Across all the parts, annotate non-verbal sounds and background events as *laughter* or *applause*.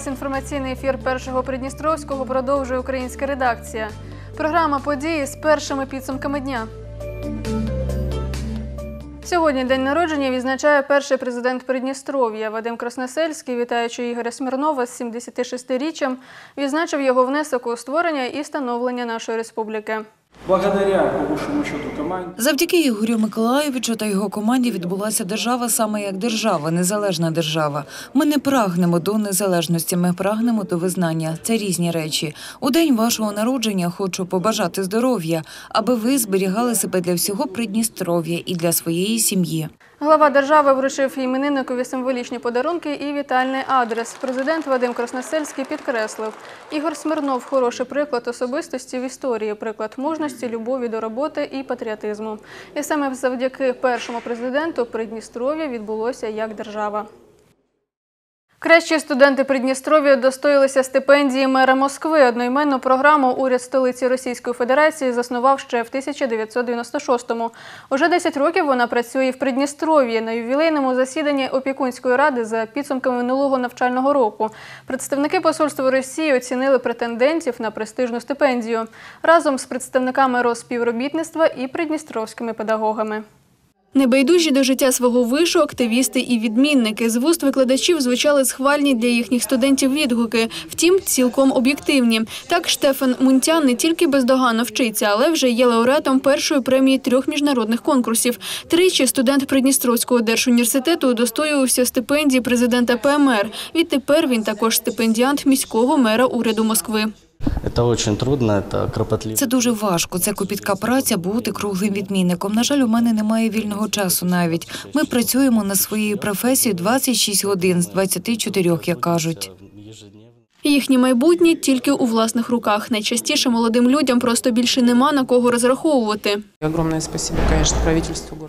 Вас. Інформаційний ефір першого Придністровського продовжує українська редакція. Програма події з першими підсумками дня. Сьогодні день народження відзначає перший президент Придністров'я Вадим Красносельський, вітаючи Ігоря Смірнова з 76-річчям, відзначив його внесок у створення і становлення нашої республіки. Благодаря, по большому Завдяки Ігорю Миколаєвичу та його команді відбулася держава саме як держава, незалежна держава. Ми не прагнемо до незалежності, ми прагнемо до визнання. Це різні речі. У день вашого народження хочу побажати здоров'я, аби ви зберігали себе для всього Придністров'я і для своєї сім'ї. Глава держави вручив іменинникові символічні подарунки і вітальний адрес. Президент Вадим Красносельський підкреслив, Ігор Смирнов – хороший приклад особистості в історії, приклад мужності, любові до роботи і патріотизму. І саме завдяки першому президенту Придністров'я відбулося як держава. Кращі студенти Придністров'я достоїлися стипендії мера Москви. Одноіменну програму уряд столиці Російської Федерації заснував ще в 1996-му. Уже 10 років вона працює в Придністров'ї на ювілейному засіданні опікунської ради за підсумками минулого навчального року. Представники посольства Росії оцінили претендентів на престижну стипендію разом з представниками Розспівробітництва і придністровськими педагогами. Небайдужі до життя свого вишу активісти і відмінники з вуст викладачів звучали схвальні для їхніх студентів відгуки. Втім, цілком об'єктивні. Так Штефан Мунтян не тільки бездоганно вчиться, але вже є лауреатом першої премії трьох міжнародних конкурсів. Тричі студент Придністровського держуніверситету удостоювався стипендії президента ПМР. Відтепер він також стипендіант міського мера уряду Москви. Це дуже важко. Це копітка праця бути круглим відмінником. На жаль, у мене немає вільного часу навіть. Ми працюємо над своєю професією 26 годин з 24, як кажуть. Їхнє майбутнє тільки у власних руках. Найчастіше молодим людям просто більше нема на кого розраховувати. Огромное спасибо, конечно.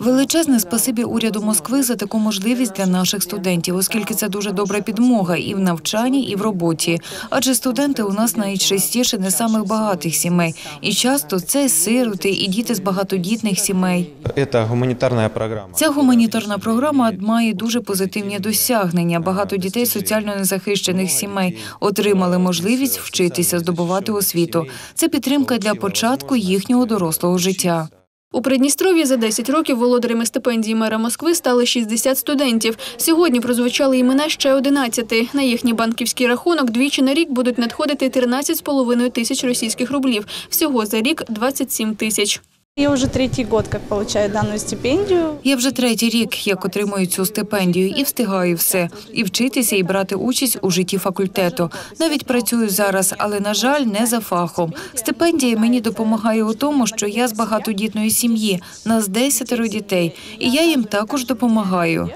Величезне спасибі уряду Москви за таку можливість для наших студентів, оскільки це дуже добра підмога і в навчанні, і в роботі. Адже студенти у нас найчастіше не самих багатих сімей, і часто це сироти і діти з багатодітних сімей. Это гуманитарная программа. Ця гуманітарна програма має дуже позитивні досягнення. Багато дітей соціально незахищених сімей отримали можливість вчитися, здобувати освіту. Це підтримка для початку їхнього дорослого життя. У Придністров'ї за 10 років володарями стипендії мера Москви стали 60 студентів. Сьогодні прозвучали імена ще 11. На їхній банківський рахунок двічі на рік будуть надходити 13,5 тисяч російських рублів. Всього за рік 27 тисяч. Я вже третій год як получаю дану стипендію. Я вже третій рік, як отримую цю стипендію, і встигаю все і вчитися, і брати участь у житті факультету. Навіть працюю зараз, але на жаль, не за фахом. Стипендія мені допомагає у тому, що я з багатодітної сім'ї, нас десятеро дітей, і я їм також допомагаю.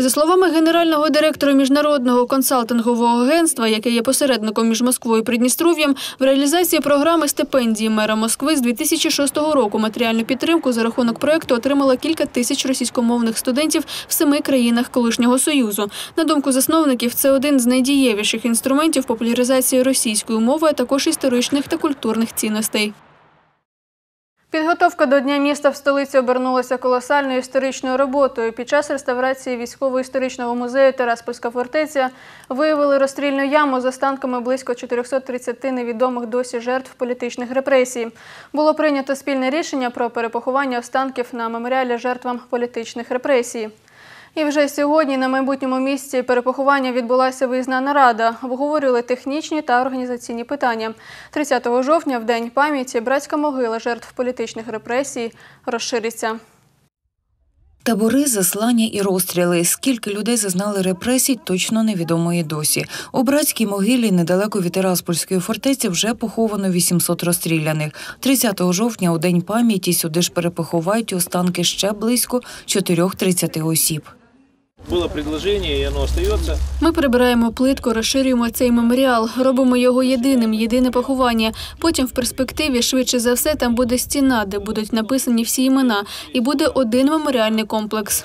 За словами генерального директора міжнародного консалтингового агентства, яке є посередником між Москвою і Придністров'ям, в реалізації програми стипендії мера Москви з 2006 року матеріальну підтримку за рахунок проекту отримала кілька тисяч російськомовних студентів в семи країнах колишнього союзу. На думку засновників, це один з найдієвіших інструментів популяризації російської мови, а також історичних та культурних цінностей. Підготовка до Дня міста в столиці обернулася колосальною історичною роботою. Під час реставрації військово-історичного музею Тераспольська фортеця виявили розстрільну яму з останками близько 430 невідомих досі жертв політичних репресій. Було прийнято спільне рішення про перепоховання останків на меморіалі жертвам політичних репресій. І вже сьогодні на майбутньому місці перепоховання відбулася виїзна нарада. Обговорювали технічні та організаційні питання. 30 жовтня, в День пам'яті, братська могила жертв політичних репресій розшириться. Табори, заслання і розстріли. Скільки людей зазнали репресій, точно невідомо і досі. У братській могилі недалеко від Тераспольської фортеці вже поховано 800 розстріляних. 30 жовтня у день пам'яті сюди ж перепоховають останки ще близько 430 осіб. Было предложение, и оно остается. Ми прибираємо плитку, розширюємо цей меморіал, робимо його єдиним, єдине поховання. Потім в перспективі, швидше за все, там буде стіна, де будуть написані всі імена, і буде один меморіальний комплекс.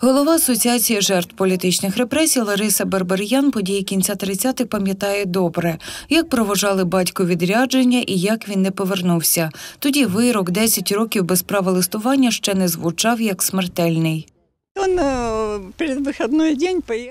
Голова Асоціації жертв політичних репресій Лариса Бербер'ян події кінця 30-х пам'ятає добре, як провожали батько відрядження і як він не повернувся. Тоді вирок 10 років без права листування ще не звучав як смертельний. Э.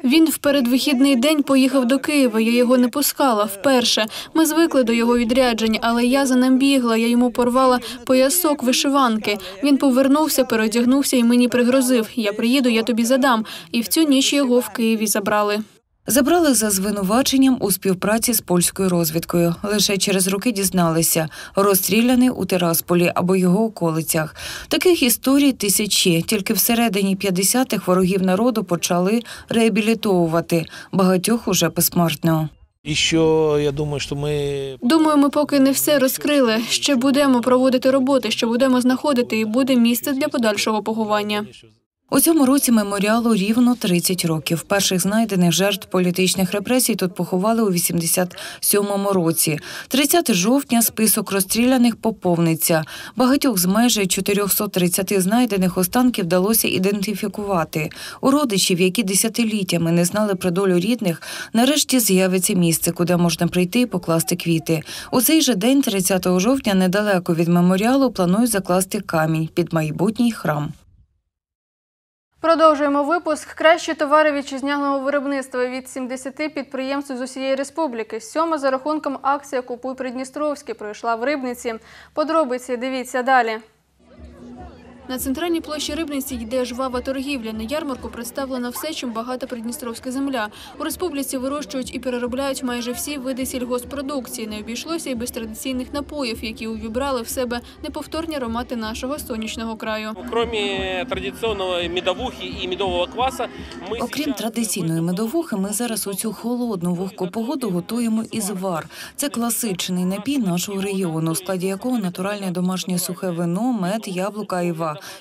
Він в передвихідний день поїхав до Києва. Я його не пускала вперше. Ми звикли до його відряджень, але я за ним бігла. Я йому порвала поясок вишиванки. Він повернувся, переодягнувся і мені пригрозив. Я приїду, я тобі задам. І в цю ніч його в Києві забрали. Забрали за звинуваченням у співпраці з польською розвідкою. Лише через роки дізналися розстріляний у Тирасполі або його околицях. Таких історій тисячі. Тільки всередині 50-х ворогів народу почали реабілітовувати. Багатьох уже посмертно. Еще, я думаю, что мы Думаю, ми поки не все розкрили. Ще будемо проводити роботи, ще будемо знаходити, і буде місце для подальшого поховання. У цьому році меморіалу рівно 30 років. Перших знайдених жертв політичних репресій тут поховали у 87-му році. 30 жовтня список розстріляних поповниться. Багатьох з майже 430 знайдених останків вдалося ідентифікувати. У родичів, які десятиліттями не знали про долю рідних, нарешті з'явиться місце, куди можна прийти і покласти квіти. У цей же день, 30 жовтня, недалеко від меморіалу планують закласти камінь під майбутній храм. Продовжуємо випуск. Кращі товари вітчизняного виробництва від 70 підприємств з усієї республіки. Сьома за рахунком акція Купуй Придністровський пройшла в Рибниці. Подробиці дивіться далі. На центральній площі Рибниці йде жвава торгівля. На ярмарку представлено все, чим багата придністровська земля. У республіці вирощують і переробляють майже всі види сільгоспродукції. Не обійшлося і без традиційних напоїв, які увібрали в себе неповторні аромати нашого сонячного краю. Кроме традиционного медовухи и медового кваса, мы Окрім традиційної медовухи, ми зараз у цю холодну вогку погоду готуємо і звар. Це класичний напій нашого регіону, у складі якого натуральне домашнє сухе вино, мед, яблука,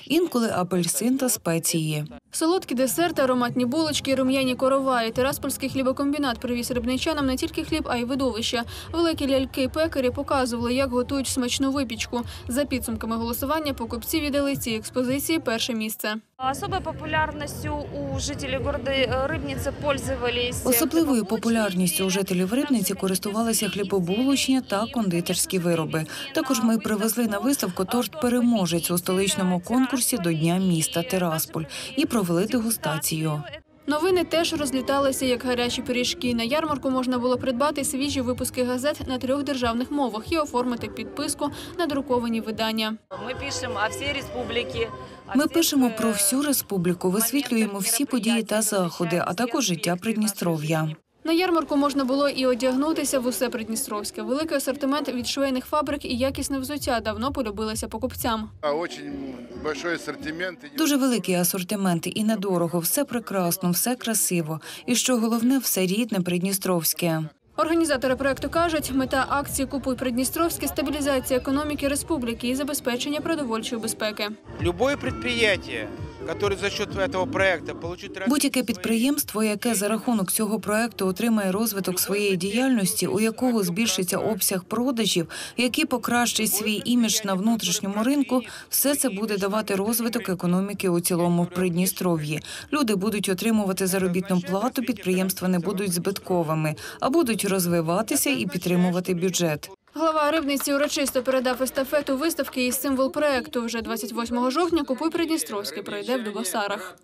інколи апельсин та спеції. Солодкі десерти, ароматні булочки, рум'яні короваї. Тираспольський хлібокомбінат привіз рибничанам не тільки хліб, а й видовище. Великі ляльки-пекарі показували, як готують смачну випічку. За підсумками голосування покупці віддали цій експозиції перше місце. Особой популярностью у жителей города э, Рыбницы пользовались... Особливою популярністю у жителів Рибниці користувалися хлібобулочні та кондитерські вироби. Також ми привезли на виставку торт переможець у столичному конкурсі до Дня міста Тирасполь і провели дегустацію. Новини теж розліталися як гарячі пиріжки. На ярмарку можна було придбати свіжі випуски газет на трьох державних мовах і оформити підписку на друковані видання. Ми пишемо а всі республіки. Ми пишемо э, про всю республіку, висвітлюємо всі події та заходи, а також життя Придністров'я. На ярмарку можна було і одягнутися в усе Придністровське. Великий асортимент від швейних фабрик і якісне взуття давно полюбилося покупцям. Очень большой ассортимент. Дуже великий асортимент і недорого. Все прекрасно, все красиво. І що головне, все рідне, придністровське. Організатори проекту кажуть, мета акції Купуй Придністровське стабілізація економіки республіки і забезпечення продовольчої безпеки. любое предприятие, которое за счет этого проекта получит Будь-яке підприємство, яке за рахунок цього проекту отримає розвиток своєї діяльності, у якого збільшиться обсяг продажів, який покращить свій імідж на внутрішньому ринку, все це буде давати розвиток економіки у цілому в Придністров'ї. Люди будуть отримувати заробітну плату, підприємства не будуть збитковими, а будуть розвиватися і підтримувати бюджет. Глава Рибниці урочисто передав естафету виставки із символ проекту. Вже 28 жовтня Купуй Придністровське пройде в Дубосарах.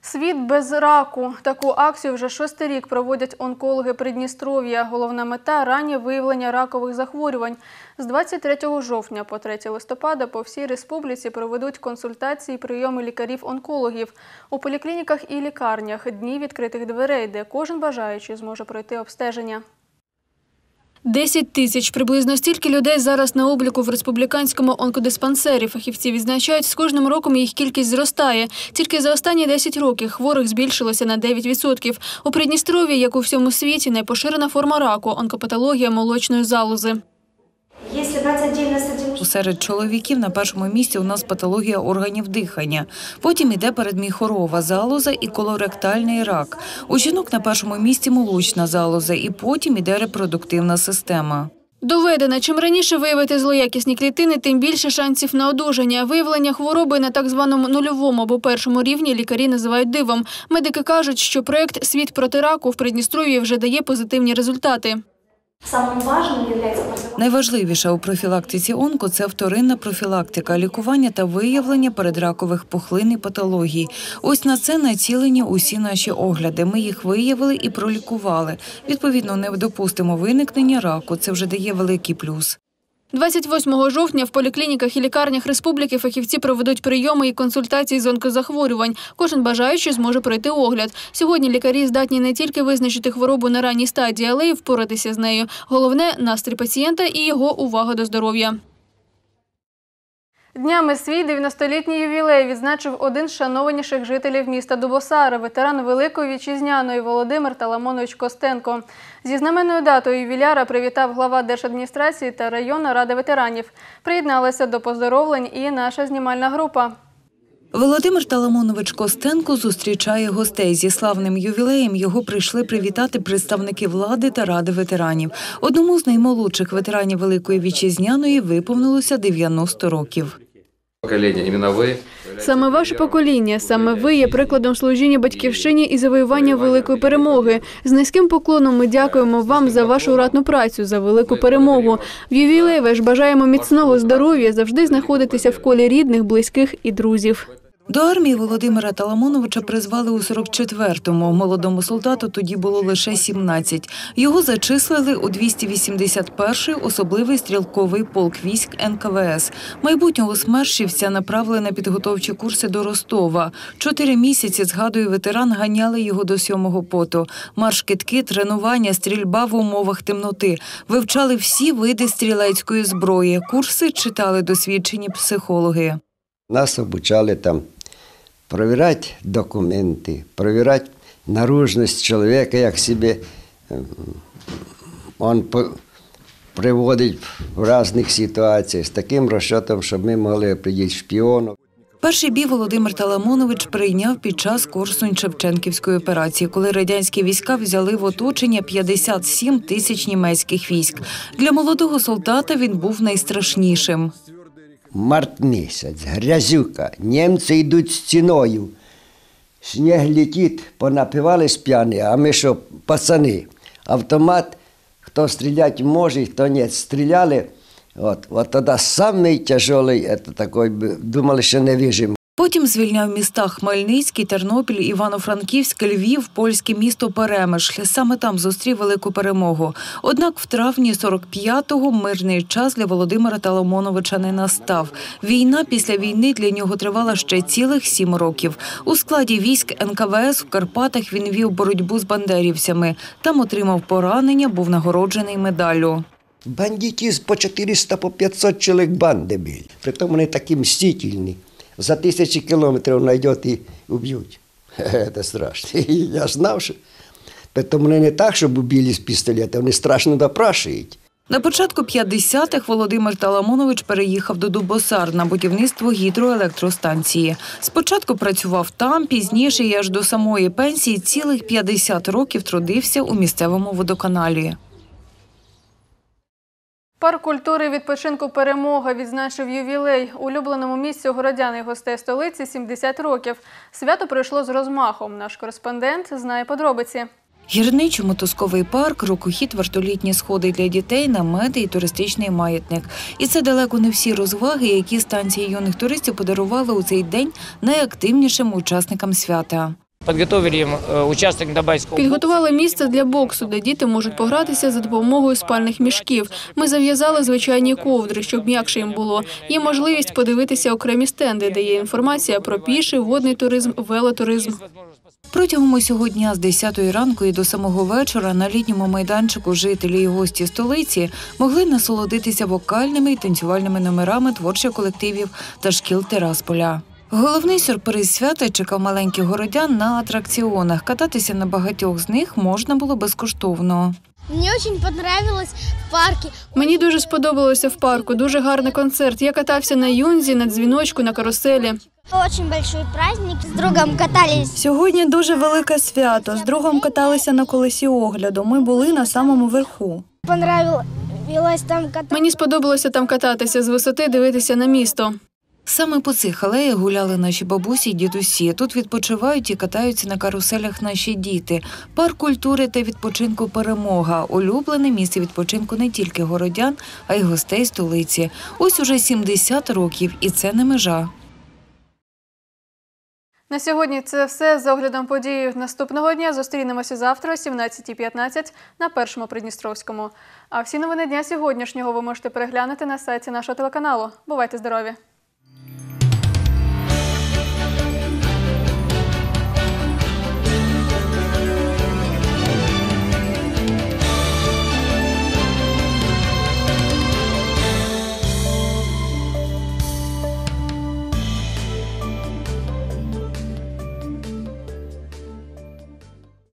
Світ без раку. Таку акцію вже шостий рік проводять онкологи Придністров'я. Головна мета раннє виявлення ракових захворювань. З 23 жовтня по 3 листопада по всій республіці проведуть консультації, і прийоми лікарів-онкологів у поліклініках і лікарнях. Дні відкритих дверей, де кожен бажаючий зможе пройти обстеження. 10 тисяч приблизно стільки людей зараз на обліку в республіканському онкодиспансері. Фахівці відзначають, з кожним роком їх кількість зростає. Тільки за останні 10 років хворих збільшилося на 9%. У Придністров'ї, як у всьому світі, найпоширена форма раку онкопатологія молочної залози. Серед чоловіків на першому місці у нас патологія органів дихання. Потім іде передміхорова залоза і колоректальний рак. У жінок на першому місці молочна залоза, і потім іде репродуктивна система. Доведено, чим раніше виявити злоякісні клітини, тим більше шансів на одужання. Виявлення хвороби на так званому нульовому або першому рівні лікарі називають дивом. Медики кажуть, що проект Світ проти раку в Придністров'ї вже дає позитивні результати. Найважливіше у профілактиці онко це вторинна профілактика, лікування та виявлення передракових пухлин і патологій. Ось на це націлені усі наші огляди. Ми їх виявили і пролікували. Відповідно, не допустимо виникнення раку. Це вже дає великий плюс. 28 жовтня в поліклініках і лікарнях республіки фахівці проведуть прийоми і консультації з онкозахворювань. Кожен бажаючий зможе пройти огляд. Сьогодні лікарі здатні не тільки визначити хворобу на ранній стадії, але й впоратися з нею. Головне настрій пацієнта і його увага до здоров'я. Днями свій 90-літній ювілей відзначив один з шанованіших жителів міста Дубосари, ветеран Великої Вітчизняної Володимир Таламонович Костенко. Зі знаменною датою ювіляра привітав глава держадміністрації та районна рада ветеранів. Приєдналася до поздоровлень і наша знімальна група. Володимир Таламонович Костенко зустрічає гостей зі славним ювілеєм. Його прийшли привітати представники влади та ради ветеранів. Одному з наймолодших ветеранів Великої Вітчизняної виповнилося 90 років. Покоління, іменно ви. Саме ваше покоління, саме ви є прикладом служіння батьківщині і завоювання великої перемоги. З низьким поклоном ми дякуємо вам за вашу ратну працю, за велику перемогу. В ювілей ж бажаємо міцного здоров'я, завжди знаходитися в колі рідних, близьких і друзів. До армії Володимира Таламоновича призвали у 44-му. Молодому солдату тоді було лише 17. Його зачислили у 281-й особливий стрілковий полк військ НКВС. Майбутнього смершівця направили на підготовчі курси до Ростова. Чотири місяці, згадує ветеран, ганяли його до сьомого поту. Марш-китки, тренування, стрільба в умовах темноти. Вивчали всі види стрілецької зброї. Курси читали досвідчені психологи. Нас обучали там перевіряти документи, перевіряти наружність чоловіка, як себе ем, по- приводить в різних ситуаціях з таким розчетом, щоб ми могли определити шпіону. Перший бій Володимир Таламонович прийняв під час Корсунь-Шевченківської операції, коли радянські війська взяли в оточення 57 тисяч німецьких військ. Для молодого солдата він був найстрашнішим. Март місяць, грязюка, німці йдуть стіною. Сніг летить, понапивались п'яні, а ми що, пацани, автомат, хто стріляти може, хто ні. Стріляли, от, от тоді самий тяжелий, такий, думали, що не вижимо. Потім звільняв міста Хмельницький, Тернопіль, Івано-Франківськ, Львів, польське місто Перемишль. Саме там зустрів велику перемогу. Однак в травні 45-го мирний час для Володимира Таламоновича не настав. Війна після війни для нього тривала ще цілих сім років. У складі військ НКВС в Карпатах він вів боротьбу з бандерівцями. Там отримав поранення, був нагороджений медаллю. Бандитів по 400, по 500 чоловік банди були. Притом вони такі мстительні. За тисячі кілометрів знайдуть і уб'ють. Це страшно. *laughs* Я знав, що. Притом вони не так, щоб убили з пістолета, вони страшно допрашують. На початку 50-х Володимир Таламонович переїхав до Дубосар на будівництво гідроелектростанції. Спочатку працював там, пізніше і аж до самої пенсії цілих 50 років трудився у місцевому водоканалі. Парк культури відпочинку Перемога відзначив ювілей. Улюбленому місцю городян і гостей столиці 70 років. Свято пройшло з розмахом. Наш кореспондент знає подробиці. Гірничо-мотузковий парк, рукохід, вартолітні сходи для дітей, намети і туристичний маятник. І це далеко не всі розваги, які станції юних туристів подарували у цей день найактивнішим учасникам свята. Підготовили їм е, участок Дабайського Підготували місце для боксу, де діти можуть погратися за допомогою спальних мішків. Ми зав'язали звичайні ковдри, щоб м'якше їм було. Є можливість подивитися окремі стенди, де є інформація про піший, водний туризм, велотуризм. Протягом усього дня з 10 ранку і до самого вечора на літньому майданчику жителі і гості столиці могли насолодитися вокальними і танцювальними номерами творчих колективів та шкіл Терасполя. Головний сюрприз свята чекав маленьких городян на атракціонах. Кататися на багатьох з них можна було безкоштовно. Мне очень понравилось в парке. Мені дуже сподобалося в парку. Дуже гарний концерт. Я катався на юнзі, на дзвіночку, на каруселі. Очень большой праздник. С другом катались. Сьогодні дуже велике свято. З другом каталися на колесі огляду. Ми були на самому верху. Понравилось там кататься. Мені сподобалося там кататися з висоти, дивитися на місто. Саме по цих алеях гуляли наші бабусі й дідусі. Тут відпочивають і катаються на каруселях наші діти. Парк культури та відпочинку перемога улюблене місце відпочинку не тільки городян, а й гостей столиці. Ось уже 70 років, і це не межа. На сьогодні це все з оглядом подій наступного дня. Зустрінемося завтра о 17.15 на першому Придністровському. А всі новини дня сьогоднішнього ви можете переглянути на сайті нашого телеканалу. Бувайте здорові!